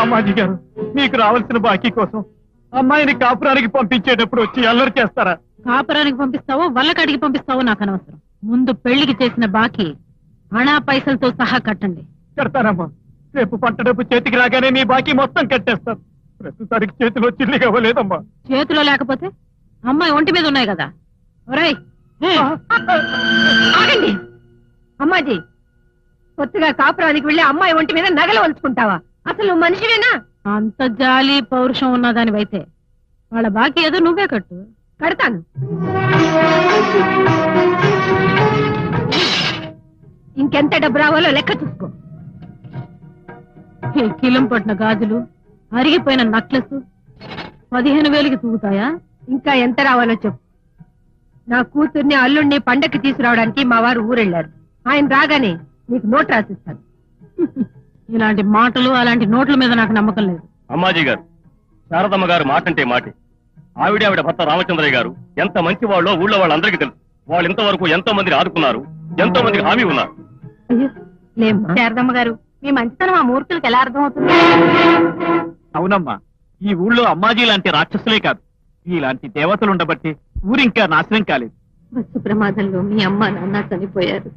అమ్మాజీ గారు మీకు రావాల్సిన బాకీ కోసం అమ్మాయిని కాపురానికి పంపించేటప్పుడు వచ్చి అల్లరి చేస్తారా? కాపురానికి పంపిస్తావో వల్లకాడికి పంపిస్తావో నాకు అనవసరం. ముందు పెళ్ళికి చేసిన బాకీ అణా పైసలతో సహా కట్టండి. కడతానమ్మా. రేపు పంట డబ్బు చేతికి రాగానే మీ బాకీ మొత్తం కట్టేస్తాను. ప్రస్తుతానికి చేతిలో చిల్లి కావలేదమ్మా చేతిలో లేకపోతే అమ్మాయి ఒంటి మీద ఉన్నాయి కదా. ఒరేయ్ ఆగండి. అమ్మాజీ కొత్తగా కాపురానికి వెళ్ళి అమ్మాయి ఒంటి మీద నగలు వంచుకుంటావా? అసలు మనిషివేనా? అంత జాలి పౌరుషం ఉన్నదానివైతే. వాళ్ళ బాకీ ఏదో నువ్వే కట్టు. కడతాను. ఇంకెంత డబ్బు రావాలో లెక్క చూసుకో. కిలం పట్టిన గాజులు అరిగిపోయిన నక్లెస్ పదిహేను వేలకి తూగుతాయా? ఇంకా ఎంత రావాలో చెప్పు. నా కూతుర్ని అల్లుణ్ణి పండక్కి తీసుకురావడానికి మా వారు ఊరెళ్ళారు. ఆయన రాగానే నీకు నోట్ రాసిస్తాను. ఇలాంటి మాటలు అలాంటి నోట్ల మీద నాకు నమ్మకం లేదు. అమ్మాజీ గారు శారదమ్మ గారు మాటంటే మాటే. ఆవిడ ఆవిడ భర్త రామచంద్రయ్య గారు ఎంత మంచి వాళ్ళో ఊళ్ళో వాళ్ళందరికీ తెలుసు. వాళ్ళు ఇంతవరకు ఎంతో మందిని ఆదుకున్నారు ఎంతో మందికి హామీ ఉన్నారు. శారదమ్మ గారు మీ మంచితనం ఆ మూర్ఖులకు ఎలా అర్థమవుతుంది? అవునమ్మా ఈ ఊళ్ళో అమ్మాజీ లాంటి రాక్షసులే కాదు. ఇలాంటి దేవతలు ఉండబట్టి ఊరింకా నాశనం కాలేదు. బస్సు ప్రమాదంలో మీ అమ్మ నాన్న చనిపోయారు.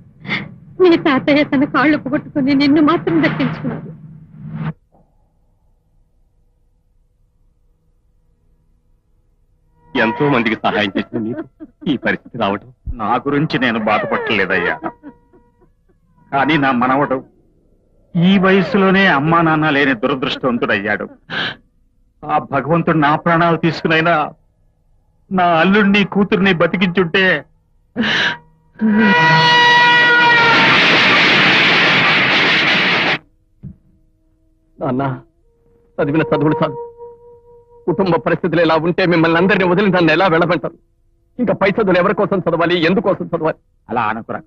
మీ తాతయ్య తన కాళ్ళు పొగొట్టుకుని నిన్ను మాత్రం దక్కించుకున్నారు. ఎంతో మందికి సహాయం చేసిన ఈ పరిస్థితి రావటం? నా గురించి నేను బాధపట్టలేదయ్యా కానీ నా మనవడు ఈ వయసులోనే అమ్మా నాన్న లేని దురదృష్టవంతుడయ్యాడు. ఆ భగవంతుడు నా ప్రాణాలు తీసుకునైనా నా అల్లుణ్ణి కూతుర్ని బతికించుంటే నాన్న చదివిన చదువులు చదువు కుటుంబ పరిస్థితులు ఎలా ఉంటే మిమ్మల్ని అందరినీ వదిలి నన్ను ఎలా వెళ్ళమంటారు? ఇంకా పై చదువులు ఎవరి కోసం చదవాలి? ఎందుకోసం చదవాలి? అలా అనుకురా.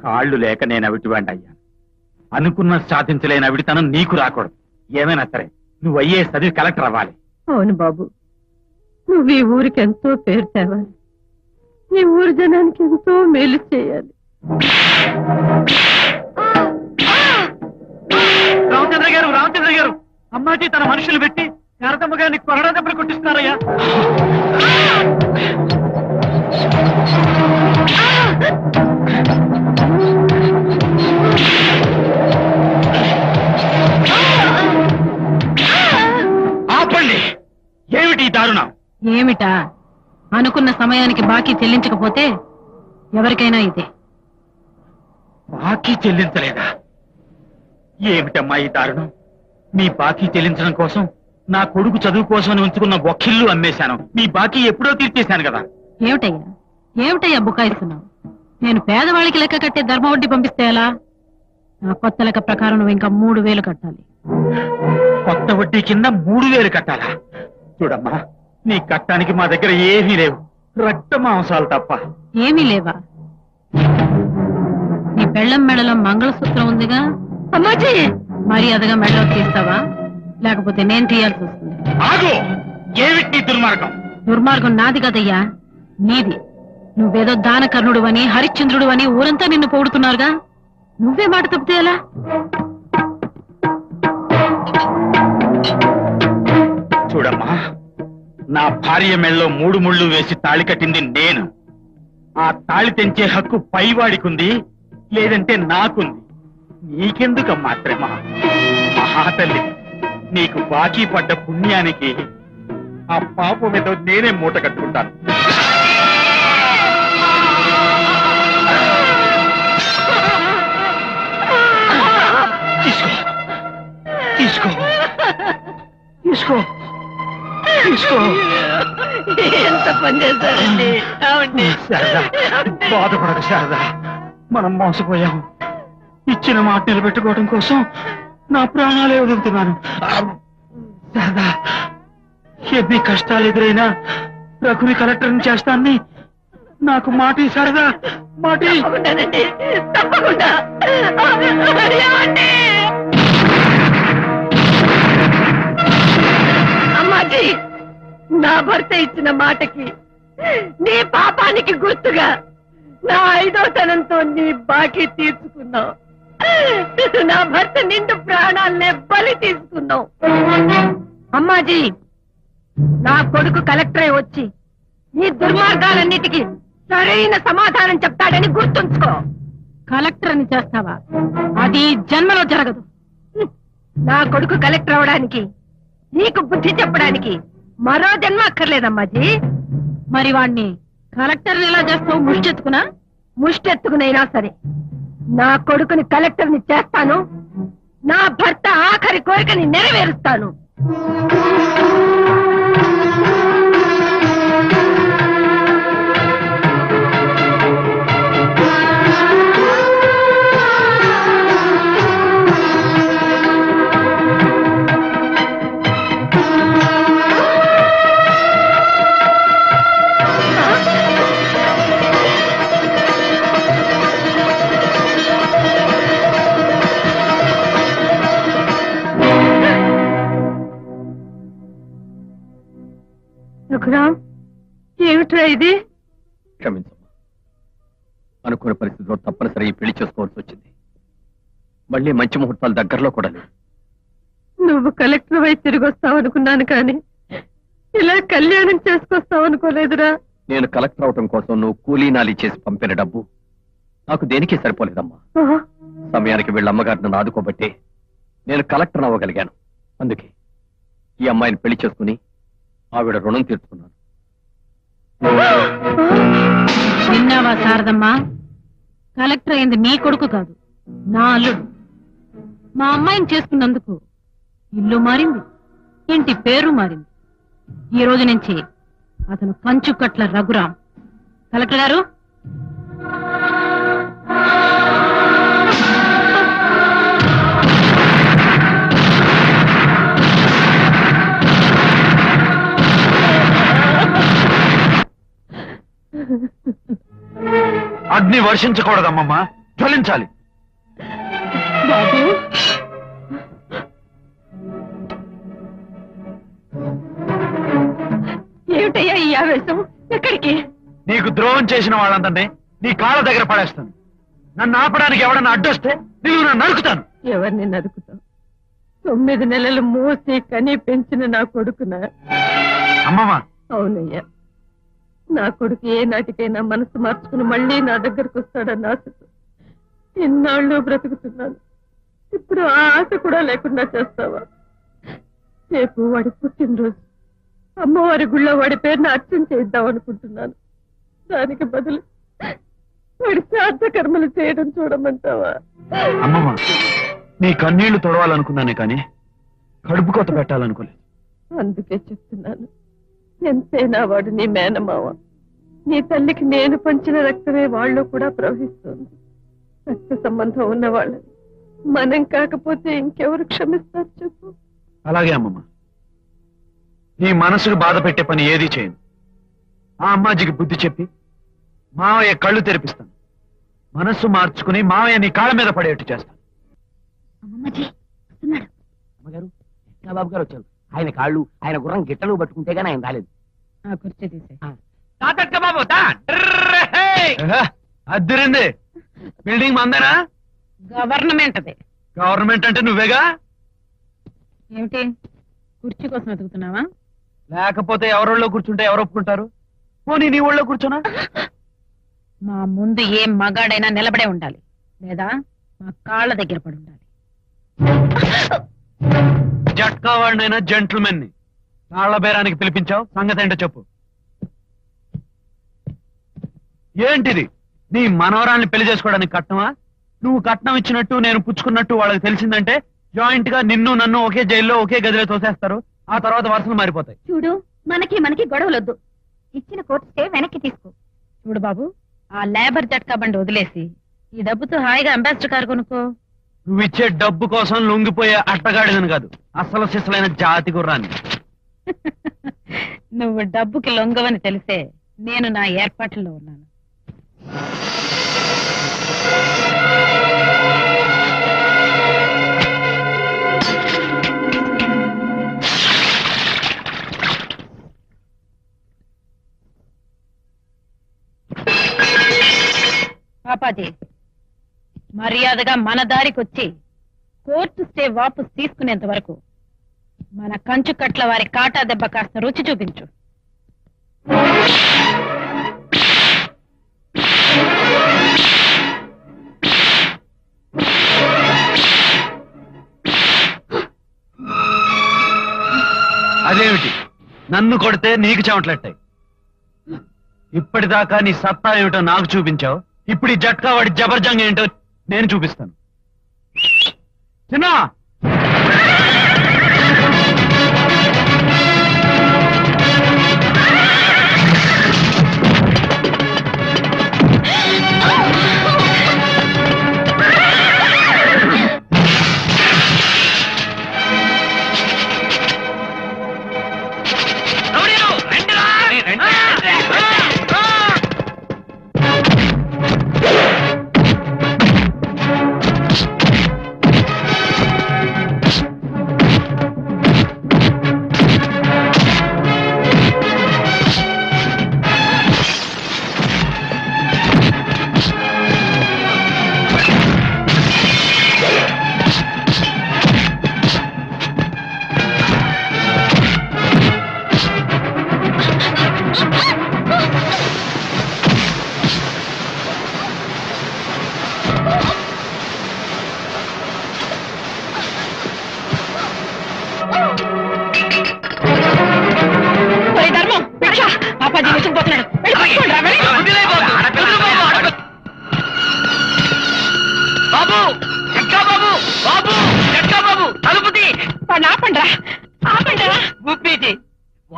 కాళ్ళు లేక నేను అవిటివాణ్ణి అయ్యాను. అనుకున్న సాధించలేని అవిడితనం నీకు రాకూడదు. ఏమైనా సరే నువ్వు అయ్యే చదివి కలెక్టర్ అవ్వాలి. అవును బాబు. నువ్వు ఈ ఊరికి ఎంతో పేరు తేవాలి. ఈ ఊరి జనానికి ఎంతో మేలు చేయాలి. రామచంద్ర గారు రామచంద్ర గారు అమ్మాజీ తన మనుషులు పెట్టి శారదమ్మ గారిని కొరడా దెబ్బలు కొట్టిస్తున్నారయ్యా. ఏమిటి దారుణం? ఏమిటా? అనుకున్న సమయానికి బాకీ చెల్లించకపోతే ఎవరికైనా ఇదే. బాకీ చెల్లించలేదా? ఏమిటమ్మా ఈ దారుణం? మీ బాకీ చెల్లించడం కోసం నా కొడుకు చదువు కోసం ఉంచుకున్న ఒక్కిల్లు అమ్మేశాను. మీ బాకీ ఎప్పుడో తీర్చేశాను కదా. ఏమిటయ్యా? ఏమిటయ్యా బుకాయిస్తున్నావు? నేను పేదవాళ్ళకి లెక్క కట్టే ధర్మ వడ్డీ పంపిస్తే ఎలా? నా కొత్త లెక్క ప్రకారం నువ్వు ఇంకా మూడు వేలు కట్టాలి. కొత్త వడ్డీ కింద మూడు వేలు కట్టాలా? చూడమ్మా నీ కట్టానికి మా దగ్గర ఏమీ లేవు. రక్త మాంసాలు తప్ప. ఏమీ లేవా? నీ బెళ్ళం మెడలో మంగళసూత్రం ఉందిగా? అమ్మాజీ! మర్యాదగా మెడలో తీస్తావా? లేకపోతే నేను తీయాల్సి వస్తుంది. ఆగు! ఏమిటి నీ దుర్మార్గం? దుర్మార్గం నాది కదయ్యా నీది. నువ్వేదో దానకర్ణుడు అని హరిశ్చంద్రుడు అని ఊరంతా నిన్ను పొగుడుతున్నారుగా? నువ్వే మాట తప్పితే ఎలా? చూడమ్మా. నా భార్య మెళ్ళలో మూడు ముళ్ళు వేసి తాళి కట్టింది నేను. ఆ తాళి తెంచే హక్కు పైవాడికుంది లేదంటే నాకుంది. నీకెందుకమ్మా మాత్రమా? మహాతల్లి నీకు బాకీ పడ్డ పుణ్యానికి ఆ పాప మీద నేనే మూట కట్టుకుంటాను. తీసుకో. తీసుకో. తీసుకో. తీసుకో. ఎంత పని చేశారండి శారదా బాధపడదు శారదా. మనం మోసపోయాం. ఇచ్చిన మాట నిలబెట్టుకోవడం కోసం నా ప్రాణాలే వదులుతున్నాను. శారదా ఎన్ని కష్టాలు ఎదురైనా రఘుని కలెక్టర్ని చేస్తాన్ని నాకు మాటి శారదా మాటి. తప్పకుండా నా భర్త ఇచ్చిన మాటకి నీ పాపానికి గుర్తుగా నా ఐదో తనంతో నీ బాకీ తీర్చుకున్నావు. నా భర్త నిండు ప్రాణాలనే బలి తీసుకున్నావు. అమ్మాజీ నా కొడుకు కలెక్టరే వచ్చి ఈ దుర్మార్గాలన్నిటికీ సరైన సమాధానం చెప్తాడని గుర్తుంచుకో. కలెక్టర్ అని చేస్తావా? అది జన్మలో జరగదు. నా కొడుకు కలెక్టర్ అవడానికి నీకు బుద్ధి చెప్పడానికి మరో జన్మ అక్కర్లేదమ్మాజీ. మరి వాణ్ణి కలెక్టర్ ఎలా చేస్తావు? ముష్టెత్తుకునా? ముష్టెత్తుకునైనా సరే. నా కొడుకుని కలెక్టర్ని చేస్తాను. నా భర్త ఆఖరి కోరికని నెరవేరుస్తాను. రఘురాం ఏమిట్రా ఇది? క్షమించమ్మా. అనుకున్న పరిస్థితిలో తప్పనిసరి పెళ్ళి చేసుకోవాల్సి వచ్చింది. మళ్ళీ మంచి ముహూర్తాలు దగ్గరలో కూడా నువ్వు కలెక్టర్ వై తిరిగి వస్తావు అనుకున్నాను కానీ ఇలా కళ్యాణం చేసుకొస్తావు అనుకోలేదురా నేను కలెక్టర్ అవటం కోసం నువ్వు కూలీ నాలి చేసి పంపిన డబ్బు నాకు దేనికి సరిపోలేదమ్మా. సమయానికి వీళ్ళ అమ్మగారు నన్ను ఆదుకోబట్టే నేను కలెక్టర్ అవ్వగలిగాను. అందుకే ఈ అమ్మాయిని పెళ్ళి చేసుకుని ఆవిడ రుణం తీర్చుకున్నాను. విన్నావా శారదమ్మా? కలెక్టర్ అయింది నీ కొడుకు కాదు నా అల్లుడు. మా అమ్మాయిని చేసుకున్నందుకు ఇల్లు మారింది ఇంటి పేరు మారింది. ఈ రోజు నుంచి అతను కంచుకట్ల రఘురాం. కలెక్టర్ గారు? అగ్ని వర్షించకూడదమ్మమ్మా. జ్వలించాలి. బాబు. ఏమిటయ్యా ఈ ఆవేశం? ఎక్కడికి? నీకు ద్రోహం చేసిన వాళ్ళందరినీ నీ కాళ్ళ దగ్గర పడేస్తాను. నన్ను ఆపడానికి ఎవడన్నా అడ్డొస్తే నేను నన్ను నరుకుతాను. ఎవరిని నరుకుతావు? తొమ్మిది నెలలు మోసి కని పెంచిన నా కొడుకున? అమ్మమ్మ. అవునయ్యా. నా కొడుకు ఏ నాటికైనా మనసు మార్చుకుని మళ్ళీ నా దగ్గరకు వస్తాడన్న ఆశతో ఇన్నాళ్ళు బ్రతుకుతున్నాను. ఇప్పుడు ఆ ఆశ కూడా లేకుండా చేస్తావా? రేపు వాడి పుట్టినరోజు. అమ్మవారి గుళ్ళో వాడి పేరుని అర్చన చేద్దాం అనుకుంటున్నాను. దానికి బదులు వాడి శ్రాద్ధ కర్మలు చేయడం చూడమంటావా? అమ్మమ్మ నీ కన్నీళ్ళు తొడవాలనుకున్నానే కానీ కడుపు కొత్త పెట్టాలనుకోలేదు. అందుకే చెప్తున్నాను. ఎంతైనా వాడు నీ మేనమావ. నీ తల్లికి నేను పంచిన రక్తమే వాళ్ళు కూడా ప్రవహిస్తుంది. రక్త సంబంధం ఉన్న వాళ్ళని మనం కాకపోతే ఇంకెవరు క్షమిస్తారు చెప్పు? అలాగే అమ్మమ్మ. నీ మనసుకు బాధ పెట్టే పని ఏది చేయను. ఆ అమ్మాజికి బుద్ధి చెప్పి మావయ్య కళ్ళు తెరిపిస్తాను. మనస్సు మార్చుకుని మావయ్య నీ కాళ్ళ మీద పడేట్టు చేస్తాను. అమ్మగారు బాబు గారు వచ్చారు? ఆయన కాళ్ళు ఆయన గుర్రం గిట్టలు పట్టుకుంటే గానీ ఆయన రాలేదు. ఆ కుర్చీ తీసే బాబు ఏహే, అద్దరింది. బిల్డింగ్ మందేనా? గవర్నమెంట్ అదే గవర్నమెంట్ అంటే నువ్వేగా? ఏమిటి? కుర్చీ కోసం వెతుకుతున్నావా? లేకపోతే ఎవరోళ్ళో కూర్చుంటే ఎవరు ఒప్పుకుంటారు? పోనీ నీ ఊళ్ళో కూర్చోనా? మా ముందు ఏ మగాడైనా నిలబడే ఉండాలి. లేదా మా కాళ్ళ దగ్గర పడి ఉండాలి. జట్కా వాడినైనా జెంట్ల్మెన్ని. కాళ్ళ బేరానికి పిలిపించావు సంగతి ఏంటో చెప్పు. ఏంటిది? నీ మనవరాల్ని పెళ్ళి చేసుకోవడానికి కట్నమా? నువ్వు కట్నం ఇచ్చినట్టు నేను పుచ్చుకున్నట్టు వాళ్ళకి తెలిసిందంటే జాయింట్గా నిన్ను నన్ను ఒకే జైల్లో ఒకే గదిలో తోసేస్తారు. ఆ తర్వాత వరుసలు మారిపోతాయి. చూడు మనకి మనకి గొడవలొద్దు. ఇచ్చిన కోర్టు స్టే వెనక్కి తీసుకో. చూడు బాబు ఆ లేబర్ జట్కా బండి వదిలేసి ఈ డబ్బుతో హాయిగా అంబాసిడర్ కారు కొనుక్కో. నువ్వు ఇచ్చే డబ్బు కోసం లొంగిపోయే అట్టగాడిదని కాదు. అసలు శిశులైన జాతి గుర్రాన్ని. నువ్వు డబ్బుకి లొంగవని తెలిసే నేను నా ఏర్పాట్లలో ఉన్నాను. పాపాజీ మర్యాదగా మన దారికి వచ్చి కోర్టు స్టే వాపస్ తీసుకునేంత వరకు మన కంచు కట్ల వారి కాటా దెబ్బ కాస్త రుచి చూపించు. అదేమిటి? నన్ను కొడితే నీకు చెమట్లెట్టాయి. ఇప్పటిదాకా నీ సత్తా ఏమిటో నాకు చూపించావు. ఇప్పుడు ఈ జట్కా వాడి జబర్జంగ్ ఏంటో నేను చూపిస్తాను. Sina!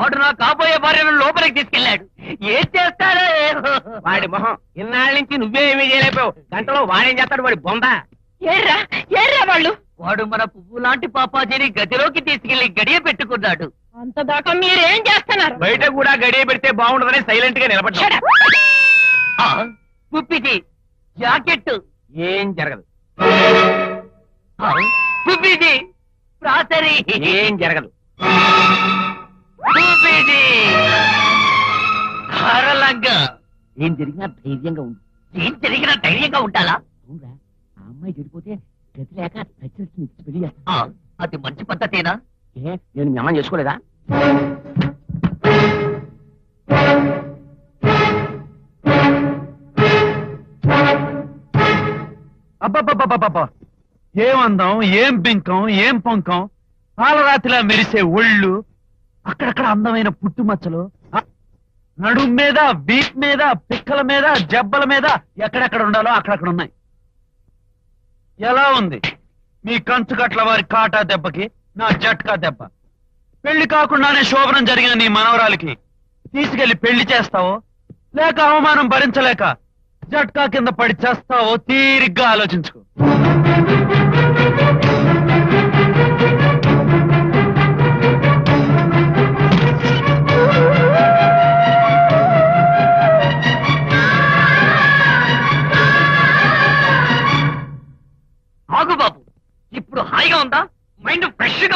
వాడు నా కాబోయే భార్యను లోపలికి తీసుకెళ్ళాడు. ఏం చేస్తాడో. వాడి మొహం ఇన్నాళ్ళ నుంచి నువ్వే ఏమీ చేయలేకపోయావు. గంటలో వాడేం చేస్తాడు వాడి బొంద? ఏర్రా ఏర్రా వాళ్ళు? వాడు మన పువ్వు లాంటి పాపాజీని గదిలోకి తీసుకెళ్ళి గడియ పెట్టుకున్నాడు. అంత దాకా మీరేం చేస్తున్నారు? బయట కూడా గడియ పెడితే బాగుండదని సైలెంట్గా నిలబడ్డా. పుప్పిటి జాకెట్ ఏం జరగదు. పుప్పిటి ప్రాసరి ఏం జరగదు. ఏం జరిగినా ధైర్యంగా ఉండు. ఏం జరిగినా ధైర్యంగా ఉండాలా అవునరా ఆ అమ్మాయి చెడిపోతే గతి లేక నచ్చినట్టు నీకు పెళ్ళి చేస్తా. అది మంచి పద్ధతేనా? ఏ నేను మీ అమ్మని చేసుకోలేదా? అబ్బబ్బబ్బబ్బబ్బ. ఏం అందం ఏం బింకం ఏం పొంకం? పాలరాతిలా మెరిసే ఒళ్ళు అక్కడక్కడ అందమైన పుట్టుమచ్చలు ఆ, నడుం మీద వీప్ మీద పిక్కల మీద జబ్బల మీద ఎక్కడెక్కడ ఉండాలో అక్కడక్కడ ఉన్నాయి. ఎలా ఉంది? మీ కంచుకట్ల వారి కాటా దెబ్బకి నా జట్కా దెబ్బ. పెళ్ళి కాకుండానే శోభనం జరిగిన నీ మనవరాలికి తీసుకెళ్ళి పెళ్ళి చేస్తావో లేక అవమానం భరించలేక జట్కా కింద పడి చేస్తావో తీరిగ్గా ఆలోచించుకో.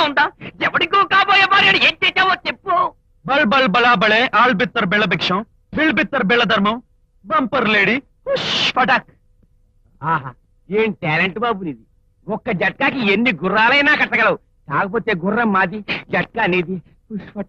ఉందా ఎవరికో కాబోయే భార్యను ఏం చేసావో చెప్పు. బల్ బల్ బలా బళే ఆల్ బిత్తర్ బెళ్ళ భిక్షం బిల్ బిత్తర్ బెళ్ళ ధర్మం బంపర్ లేడీ పటాక్ ఆహా ఏం టాలెంట్ బాబు నీది? ఒక్క జట్కాకి ఎన్ని గుర్రాలైనా కట్టగలవు. కాకపోతే గుర్రం మాది జట్కా నీది పుష్పట